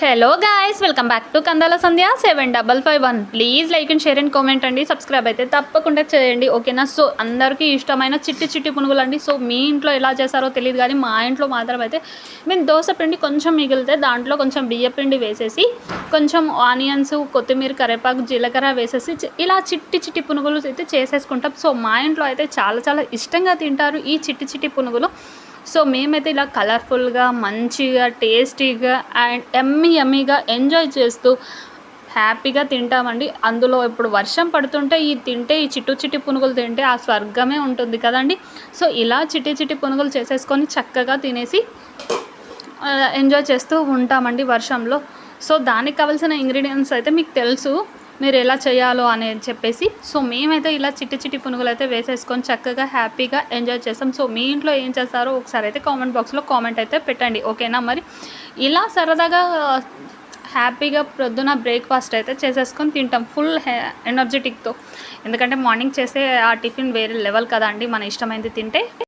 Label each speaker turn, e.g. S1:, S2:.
S1: Hello guys welcome back to Kandala Sandhya seven double five one please like and share and comment అండి. Subscribe అయితే తప్పకుండా చేయండి. ఓకేనా so అందరికీ ఇష్టమైన చిట్టి చిట్టి పునుగులు అండి సో మీ ఇంట్లో ఎలా చేస్తారో తెలియదు కానీ మా ఇంట్లో మాత్రం అయితే మేము దోశ పిండి కొంచెం మిగిలితే దాంట్లో కొంచెం బియ్య పిండి వేసేసి కొంచెం ఆనియన్స్ కొత్తిమీర కరివేపాకు జీలకర్ర వేసేసి ఇలా చిట్టి చిట్టి పునుగులు అయితే చేసేసుకుంటాం. సో మా ఇంట్లో అయితే చాలా చాలా ఇష్టంగా తింటారు ఈ చిట్టి చిట్టి పునుగులు. సో మేమైతే ఇలా కలర్ఫుల్గా మంచిగా టేస్టీగా అండ్ ఎమ్మీ యమ్మీగా ఎంజాయ్ చేస్తూ హ్యాపీగా తింటామండి. అందులో ఇప్పుడు వర్షం పడుతుంటే ఈ తింటే ఈ చిట్టు చిట్టి పునుగులు తింటే ఆ స్వర్గమే ఉంటుంది కదండి. సో ఇలా చిట్టి చిట్టి పునుగులు చేసేసుకొని చక్కగా తినేసి ఎంజాయ్ చేస్తూ ఉంటామండి వర్షంలో. సో దానికి కావాల్సిన ఇంగ్రీడియంట్స్ అయితే మీకు తెలుసు. మీరు ఎలా చేయాలో అనేది చెప్పేసి సో మేమైతే ఇలా చిట్టి చిట్టి పునుగులు అయితే వేసేసుకొని చక్కగా హ్యాపీగా ఎంజాయ్ చేస్తాం. సో మీ ఇంట్లో ఏం చేస్తారో ఒకసారి అయితే కామెంట్ బాక్స్లో కామెంట్ అయితే పెట్టండి. ఓకేనా? మరి ఇలా సరదాగా హ్యాపీగా ప్రొద్దున బ్రేక్ఫాస్ట్ అయితే చేసేసుకొని తింటాం ఫుల్ ఎనర్జెటిక్తో. ఎందుకంటే మార్నింగ్ చేసే ఆ టిఫిన్ వేరే లెవెల్ కదా అండి. మన ఇష్టమైంది తింటే.